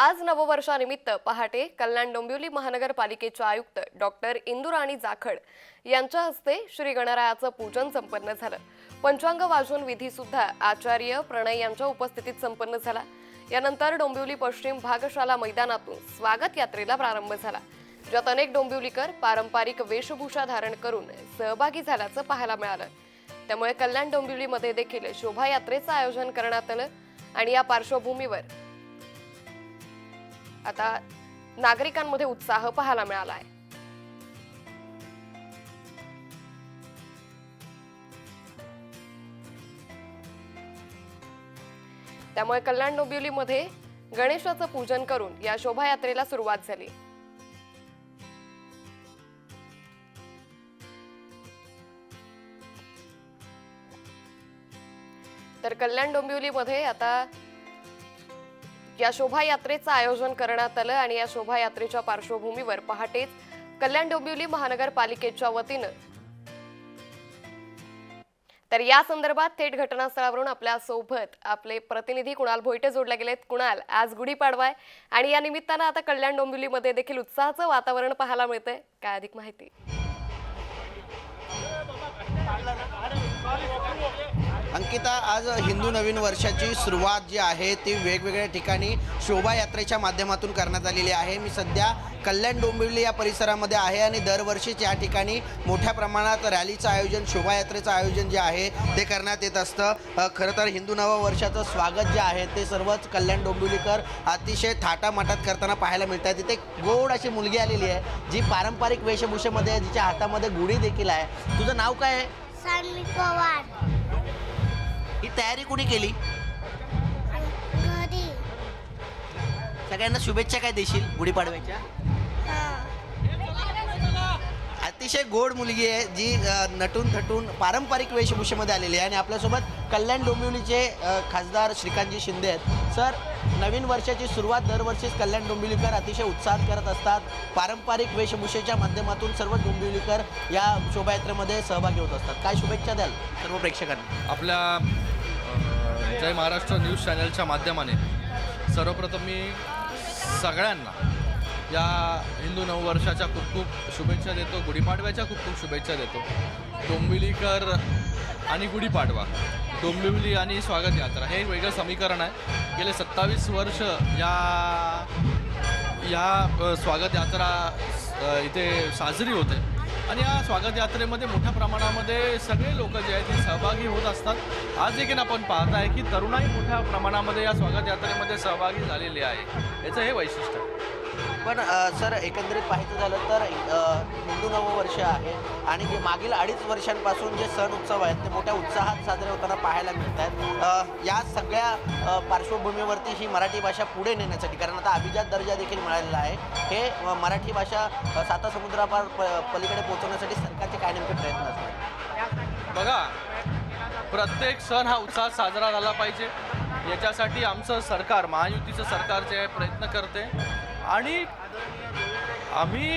आज नववर्षानिमित्त पहाटे कल्याण डोंबिवली महानगरपालिकेच्या आयुक्त डॉक्टर इंदुराणी जाखड यांच्या हस्ते श्री गणरायाचं पूजन संपन्न झालं. पंचांग वाजून विधी सुद्धा आचार्य प्रणय यांच्या उपस्थितीत संपन्न झाला. यानंतर डोंबिवली पश्चिम भागशाला मैदानातून स्वागत यात्रेला प्रारंभ झाला. ज्यात अनेक डोंबिवलीकर पारंपरिक वेशभूषा धारण करून सहभागी झाल्याचं पाहायला मिळालं. त्यामुळे कल्याण डोंबिवलीमध्ये देखील शोभायात्रेचं आयोजन करण्यात आलं आणि या पार्श्वभूमीवर आता नागरिकांमध्ये उत्साह पाहायला मिळाला आहे त्यामुळे कल्याण डोंबिवलीमध्ये गणेशाचं पूजन करून या शोभायात्रेला सुरुवात झाली. तर कल्याण डोंबिवलीमध्ये आता या शोभायात्रेचं आयोजन करण्यात आलं आणि या शोभायात्रेच्या पार्श्वभूमीवर पहाटेच कल्याण डोंबिवली महानगरपालिकेच्या वतीनं तर या संदर्भात थेट घटनास्थळावरून आपल्यासोबत आपले प्रतिनिधी कुणाल भोईटे जोडले गेलेत. कुणाल आज गुढीपाडवा आहे आणि या निमित्तानं आता कल्याण डोंबिवलीमध्ये देखील उत्साहाचं वातावरण पाहायला मिळतंय. काय अधिक माहिती? अंकिता आज हिंदू नवीन वर्षाची सुरुवात जी आहे ती वेगवेगळ्या ठिकाणी शोभायात्रेच्या माध्यमातून करण्यात आलेली आहे. मी सध्या कल्याण डोंबिवली या परिसरामध्ये आहे आणि दरवर्षीच या ठिकाणी मोठ्या प्रमाणात रॅलीचं आयोजन शोभायात्रेचं आयोजन जे आहे ते करण्यात येत असतं. खरं तर हिंदू नववर्षाचं स्वागत जे आहे ते सर्वच कल्याण डोंबिवलीकर अतिशय थाटामाटात करताना पाहायला मिळतात तिथे गोड अशी मुलगी आलेली आहे जी पारंपरिक वेशभूषेमध्ये जिच्या हातामध्ये गुढी देखील आहे. तुझं नाव काय आहे? पवार. तयारी कुणी केली? सगळ्यांना शुभेच्छा काय देशील गुढीपाडव्याच्या हा. अतिशय गोड मुलगी आहे जी नटून थटून पारंपरिक वेशभूषेमध्ये आलेली आहे आणि आपल्यासोबत कल्याण डोंबिवलीचे खासदार श्रीकांतजी शिंदे आहेत. सर नवीन वर्षाची सुरुवात दरवर्षीच कल्याण डोंबिवलीकर अतिशय उत्साहात करत असतात. पारंपरिक वेशभूषेच्या माध्यमातून सर्व डोंबिवलीकर या शोभायात्रेमध्ये सहभागी होत असतात. काय शुभेच्छा द्याल सर्व प्रेक्षकांना? आपल्या जय महाराष्ट्र न्यूज चॅनलच्या माध्यमाने सर्वप्रथम मी सगळ्यांना या हिंदू नववर्षाच्या खूप खूप शुभेच्छा देतो गुढीपाडव्याच्या खूप खूप शुभेच्छा देतो. डोंबिवलीकर आणि गुढीपाडवा डोंबिवली आणि स्वागत यात्रा हे एक वेगळं समीकरण आहे. गेले सत्तावीस वर्ष या या स्वागत यात्रा इथे साजरी होते. आणि या स्वागत यात्रेमध्ये मोठ्या प्रमाणामध्ये सगळे लोक जे आहेत ते सहभागी होत असतात. आज देखील आपण पाहत आहे की तरुणाई मोठ्या प्रमाणामध्ये या स्वागत यात्रेमध्ये सहभागी झालेली आहे. याचं हे वैशिष्ट्य आहे. पण सर एकंदरीत पाहायचं झालं तर हिंदू नववर्ष आहे आणि जे मागील अडीच वर्षांपासून जे सण उत्सव आहेत ते मोठ्या उत्साहात साजरे होताना पाहायला मिळत आहेत या सगळ्या पार्श्वभूमीवरती ही मराठी भाषा पुढे नेण्यासाठी कारण आता अभिजात दर्जा देखील मिळालेला आहे हे मराठी भाषा साता समुद्रापार प पलीकडे पोहोचवण्यासाठी सरकारचे काय नेमके प्रयत्न असतात? बघा प्रत्येक सण हा उत्साहात साजरा झाला पाहिजे. याच्यासाठी आमचं सरकार महायुतीचं सरकार जे आहे प्रयत्न करते. आणि आम्ही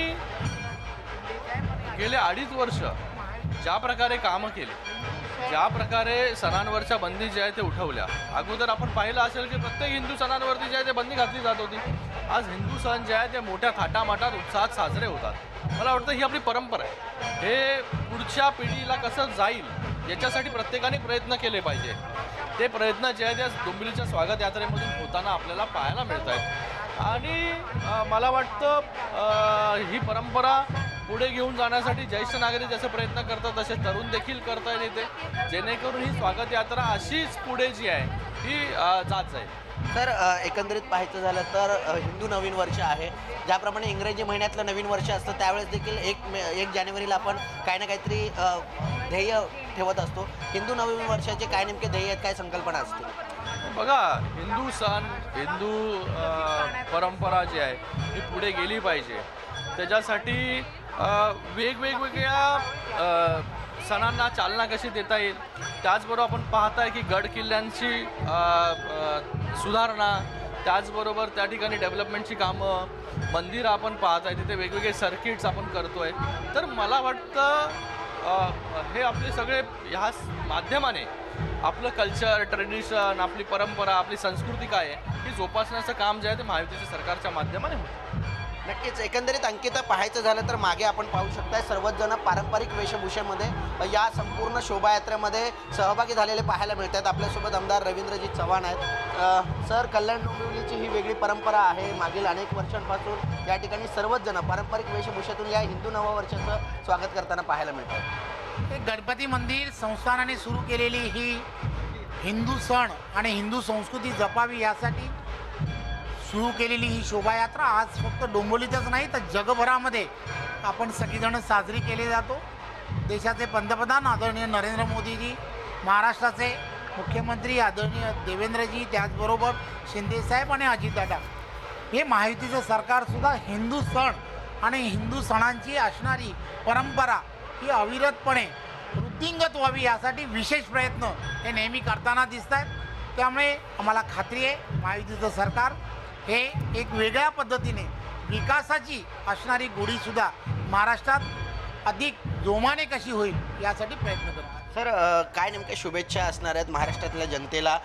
गेले अडीच वर्ष ज्या प्रकारे कामं केली ज्या प्रकारे सणांवरच्या बंदी ज्या आहे ते उठवल्या. अगोदर आपण पाहिलं असेल की प्रत्येक हिंदू सणांवरती जे आहे ते बंदी घातली जात होती. आज हिंदू सण जे आहे ते मोठ्या थाटामाटात उत्साहात साजरे होतात. मला वाटतं ही आपली परंपरा आहे. हे पुढच्या पिढीला कसं जाईल याच्यासाठी प्रत्येकाने प्रयत्न केले पाहिजे. ते प्रयत्न जे आहे त्या आज डोंबिवलीच्या स्वागत यात्रेमधून होताना आपल्याला पाहायला मिळत आहेत आणि मला वाटतं ही परंपरा पुढे घेऊन जाण्यासाठी ज्येष्ठ नागरिक जसे प्रयत्न करतात तसे तरुण देखील करता इथे. जेणेकरून ही स्वागत यात्रा अशीच पुढे जी आहे ही जात जाईल. तर एकंदरीत पाहायचं झालं तर हिंदू नवीन वर्ष आहे. ज्याप्रमाणे इंग्रजी महिन्यातलं नवीन वर्ष असतं त्यावेळेस देखील एक मे एक जानेवारीला आपण काही ना काहीतरी ध्येय ठेवत असतो. हिंदू नवीन वर्षाचे काय नेमके ध्येय आहेत काय संकल्पना असते बघा हिंदू सण हिंदू परंपरा जी आहे ती पुढे गेली पाहिजे. त्याच्यासाठी वेगवेगवेगळ्या सणांना चालना कशी देता येईल त्याचबरोबर आपण पाहत आहे की गड किल्ल्यांची सुधारणा त्याचबरोबर त्या ठिकाणी डेव्हलपमेंटची कामं मंदिरं आपण पाहत आहे तिथे वेगवेगळे सर्किट्स आपण करतोय. तर मला वाटतं हे आपले सगळे ह्या माध्यमाने आपलं कल्चर ट्रेडिशन आपली परंपरा आपली संस्कृती काय आहे हे जोपासण्याचं काम जे आहे ते महायुतीच्या सरकारच्या माध्यमाने होतं. नक्कीच एकंदरीत अंकिता पाहायचं झालं तर मागे आपण पाहू शकताय सर्वच जण पारंपरिक वेशभूषेमध्ये या संपूर्ण शोभायात्रेमध्ये सहभागी झालेले पाहायला मिळतात आपल्यासोबत आमदार रवींद्रजी चव्हाण आहेत. सर कल्याण डोंबिवलीची ही वेगळी परंपरा आहे. मागील अनेक वर्षांपासून या ठिकाणी सर्वच जण पारंपरिक वेशभूषेतून या हिंदू नववर्षाचं स्वागत करताना पाहायला मिळतात गणपती मंदिर संस्थानाने सुरू केलेली ही हिंदू सण आणि हिंदू संस्कृती जपावी यासाठी सुरू केलेली ही शोभायात्रा आज फक्त डोंबोलीतच नाही तर जगभरामध्ये आपण सगळीजणं साजरी केली जातो. देशाचे पंतप्रधान आदरणीय नरेंद्र मोदीजी महाराष्ट्राचे मुख्यमंत्री आदरणीय देवेंद्रजी त्याचबरोबर शिंदेसाहेब आणि अजितदादा हे महायुतीचं सरकारसुद्धा हिंदू सण आणि हिंदू सणांची असणारी परंपरा ही अविरतपणे वृद्धिंगत व्हावी यासाठी विशेष प्रयत्न हे नेहमी करताना दिसत आहेत त्यामुळे आम्हाला खात्री आहे महायुतीचं सरकार हे एक वेगळ्या पद्धतीने विकासाची असणारी गोडीसुद्धा महाराष्ट्रात अधिक जोमाने कशी होईल यासाठी प्रयत्न करतात सर काय नेमक्या शुभेच्छा असणार आहेत महाराष्ट्रातल्या जनतेला?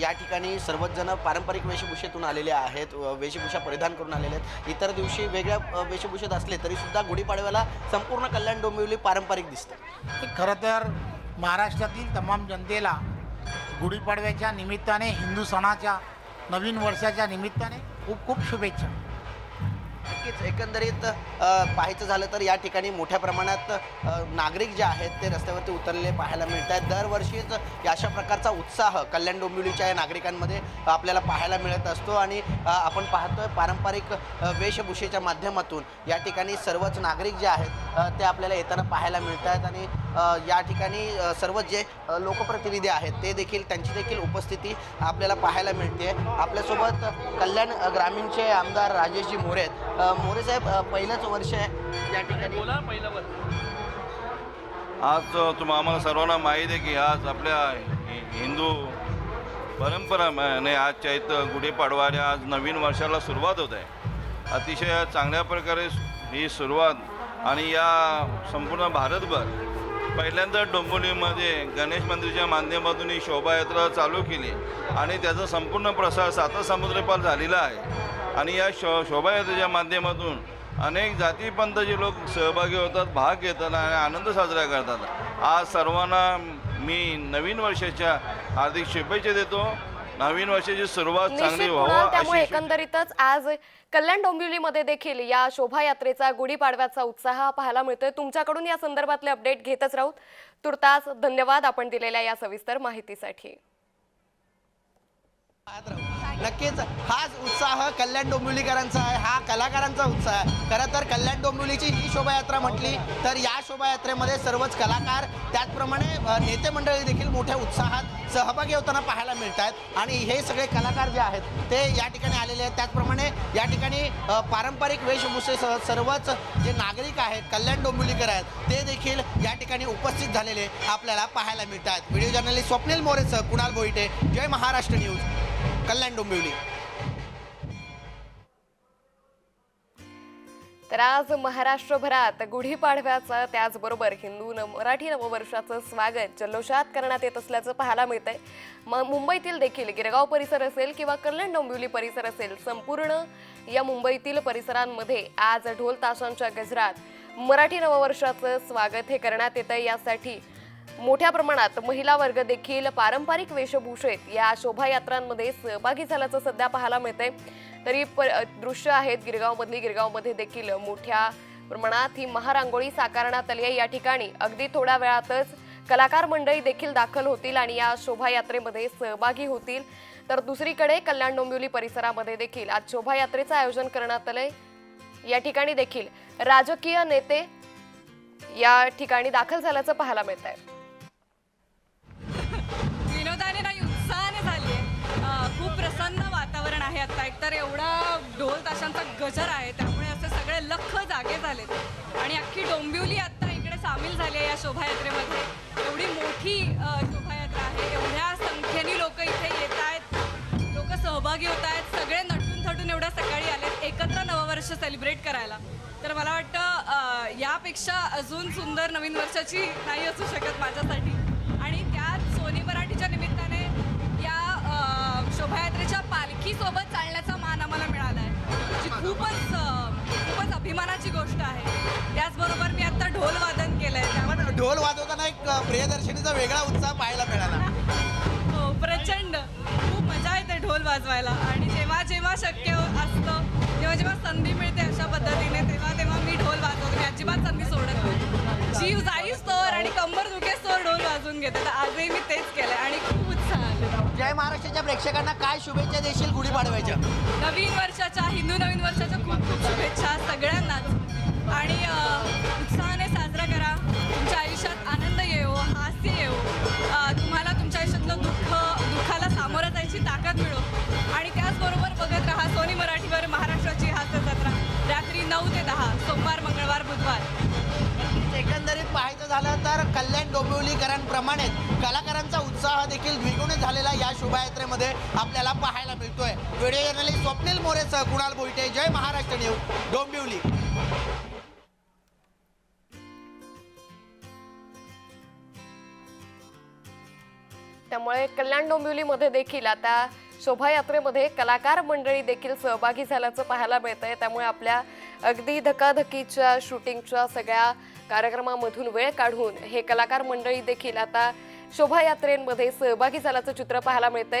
या ठिकाणी सर्वच जण पारंपरिक वेशभूषेतून आलेले आहेत वेशभूषा परिधान करून आलेले आहेत. इतर दिवशी वेगळ्या वेशभूषेत असले तरी सुद्धा गुढीपाडव्याला संपूर्ण कल्याण डोंबिवली पारंपरिक दिसतं. खरं तर महाराष्ट्रातील तमाम जनतेला गुढीपाडव्याच्या निमित्ताने हिंदू सणाच्या नवीन वर्षाच्या निमित्ताने खूप खूप शुभेच्छा. नक्कीच एकंदरीत पाहायचं झालं तर या ठिकाणी मोठ्या प्रमाणात नागरिक जे आहेत ते रस्त्यावरती उतरलेले पाहायला मिळत आहेत दरवर्षीच या अशा प्रकारचा उत्साह कल्याण डोंबिवलीच्या या नागरिकांमध्ये आपल्याला पाहायला मिळत असतो आणि आपण पाहतोय पारंपरिक वेशभूषेच्या माध्यमातून या ठिकाणी सर्वच नागरिक जे आहेत ते आपल्याला येताना पाहायला मिळत आहेत आणि या ठिकाणी सर्व जे लोकप्रतिनिधी आहेत ते देखील त्यांची देखील उपस्थिती आपल्याला पाहायला मिळते. आपल्यासोबत कल्याण ग्रामीणचे आमदार राजेशजी मोरे आहेत. मोरे साहेब पहिलंच वर्ष आहे या ठिकाणी बोला पहिलं आज तुम्हा आम्हाला सर्वांना माहीत आहे की आज आपल्या हिंदू परंपराने आजच्या इथं गुढीपाडवाने आज नवीन वर्षाला सुरुवात होत आहे. अतिशय चांगल्या प्रकारे ही सुरुवात आणि या संपूर्ण भारतभर पहिल्यांदा डोंबिवलीमध्ये गणेश मंदिरच्या माध्यमातून ही शोभायात्रा चालू केली आणि त्याचा संपूर्ण प्रसार साता समुद्रपार झालेला आहे. आणि या शो शोभायात्रेच्या माध्यमातून अनेक जातीपंथाचे लोक सहभागी होतात भाग घेतात आणि आनंद साजरा करतात. आज सर्वांना मी नवीन वर्षाच्या हार्दिक शुभेच्छा देतो. नवीन वर्षाची सुरुवात चांगली निश्चित कुणाल व्हावं त्यामुळे अशी एकंदरीतच आज कल्याण डोंबिवलीमध्ये देखील या शोभायात्रेचा गुढीपाडव्याचा उत्साह पाहायला मिळतोय. तुमच्याकडून या संदर्भातले अपडेट घेतच राहूत तुर्तास धन्यवाद आपण दिलेल्या या सविस्तर माहितीसाठी. नक्कीच हाच उत्साह कल्याण डोंबिवलीकरांचा आहे हा कलाकारांचा उत्साह आहे. खरं तर कल्याण डोंबिवलीची ही शोभायात्रा म्हटली तर या शोभायात्रेमध्ये सर्वच कलाकार त्याचप्रमाणे नेते मंडळी देखील मोठ्या उत्साहात सहभागी होताना पाहायला मिळत आहेत आणि हे सगळे कलाकार जे आहेत ते या ठिकाणी आलेले आहेत. त्याचप्रमाणे या ठिकाणी पारंपरिक वेशभूषेसह सर्वच जे नागरिक आहेत कल्याण डोंबिवलीकर आहेत ते देखील या ठिकाणी उपस्थित झालेले आपल्याला पाहायला मिळत आहेत व्हिडिओ जर्नलिस्ट स्वप्नील मोरेसह कुणाल बोईटे जय महाराष्ट्र न्यूज. कल्याण डोंबिवली. तर आज महाराष्ट्रभरात गुढीपाडव्याचं त्याचबरोबर हिंदू न मराठी नववर्षाचं स्वागत जल्लोषात करण्यात येत असल्याचं पाहायला मिळतंय. मग मुंबईतील देखील गिरगाव परिसर असेल किंवा कल्याण डोंबिवली परिसर असेल संपूर्ण या मुंबईतील परिसरांमध्ये आज ढोल ताशांच्या गजरात मराठी नववर्षाचं स्वागत हे करण्यात येतं यासाठी मोठ्या प्रमाणात महिला वर्ग देखील पारंपरिक वेशभूषेत या शोभायात्रांमध्ये सहभागी झाल्याचं सध्या पाहायला मिळतंय. तरी प दृश्य आहेत गिरगावमधली गिरगावमध्ये देखील मोठ्या प्रमाणात ही महारांगोळी साकारण्यात आली आहे. या ठिकाणी अगदी थोड्या वेळातच कलाकार मंडळी देखील दाखल होतील आणि या शोभायात्रेमध्ये सहभागी होतील. तर दुसरीकडे कल्याण डोंबिवली परिसरामध्ये देखील आज शोभायात्रेचं आयोजन करण्यात आलंय. या ठिकाणी देखील राजकीय नेते या ठिकाणी दाखल झाल्याचं पाहायला मिळत आहे तर एवढा ढोल ताशांचा गजर आहे त्यामुळे असे सगळे लख जागे झालेत. आणि अख्खी डोंबिवली आत्ता इकडे सामील झाली आहे या शोभायात्रेमध्ये. एवढी मोठी शोभायात्रा आहे एवढ्या संख्येने लोक इथे येत आहेत. लोक सहभागी होत आहेत सगळे नटून थटून एवढ्या सकाळी आलेत एकत्र नववर्ष सेलिब्रेट करायला. तर मला वाटतं यापेक्षा अजून सुंदर नवीन वर्षाची नाही असू शकत माझ्यासाठी. आणि त्यात सोनी मराठीच्या निमित्ताने या शोभायात्रेच्या पालखीसोबत चालण्याचा खूपच खूपच अभिमानाची गोष्ट आहे. त्याचबरोबर मी आता ढोल वादन केलंय. त्यामुळे पण ढोल वाजवताना एक प्रियदर्शनीचा वेगळा उत्साह पाहायला मिळाला. हो प्रचंड. खूप मजा येते ढोल वाजवायला. आणि जेव्हा जेव्हा शक्य असतं जेव्हा जेव्हा संधी मिळते अशा पद्धतीने तेव्हा तेव्हा मी ढोल वाजवते. मी अजिबात संधी सोडत नाही. जीव जाईस तोवर आणि कंबर दुखेस तोवर ढोल वाजवून घेते. तर आजही मी तेच केलंय. आणि जय महाराष्ट्राच्या प्रेक्षकांना काय शुभेच्छा देशील गुढीपाडव्याच्या नवीन वर्षाच्या हिंदू नवीन वर्षाच्या खूप खूप शुभेच्छा सगळ्यांनाच. आणि उत्साहाने साजरा करा. तुमच्या आयुष्यात आनंद येवो हास्य येवो. तुम्हाला तुमच्या आयुष्यातलं दुःख दुःखाला सामोरं जायची ताकद मिळो. आणि त्याचबरोबर बघत राहा सोनी मराठीवर महाराष्ट्राची हास्य जत्रा. रात्री नऊ ते दहा सोमवार मंगळवार बुधवार. एकंदरीत पाहायचं झालं तर कल्याण डोंबिवलीकरांप्रमाणेच कलाकारांचा उत्साह देखील द्विगुणित झालेला या शोभायात्रेमध्ये आपल्याला पाहायला मिळतोय. व्हिडिओ जर्नलिस्ट स्वप्नील मोरेसह कुणाल बोईटे जय महाराष्ट्र न्यूज डोंबिवली. त्यामुळे कल्याण डोंबिवलीमध्ये देखील आता शोभायात्रेमध्ये कलाकार मंडळी देखील सहभागी झाल्याचं पाहायला मिळतंय. त्यामुळे आपल्या अगदी धकाधकीच्या शूटिंगच्या सगळ्या कार्यक्रमामधून वेळ काढून हे कलाकार मंडळी देखील आता शोभायात्रेमध्ये सहभागी झाल्याचं चित्र पाहायला मिळतंय.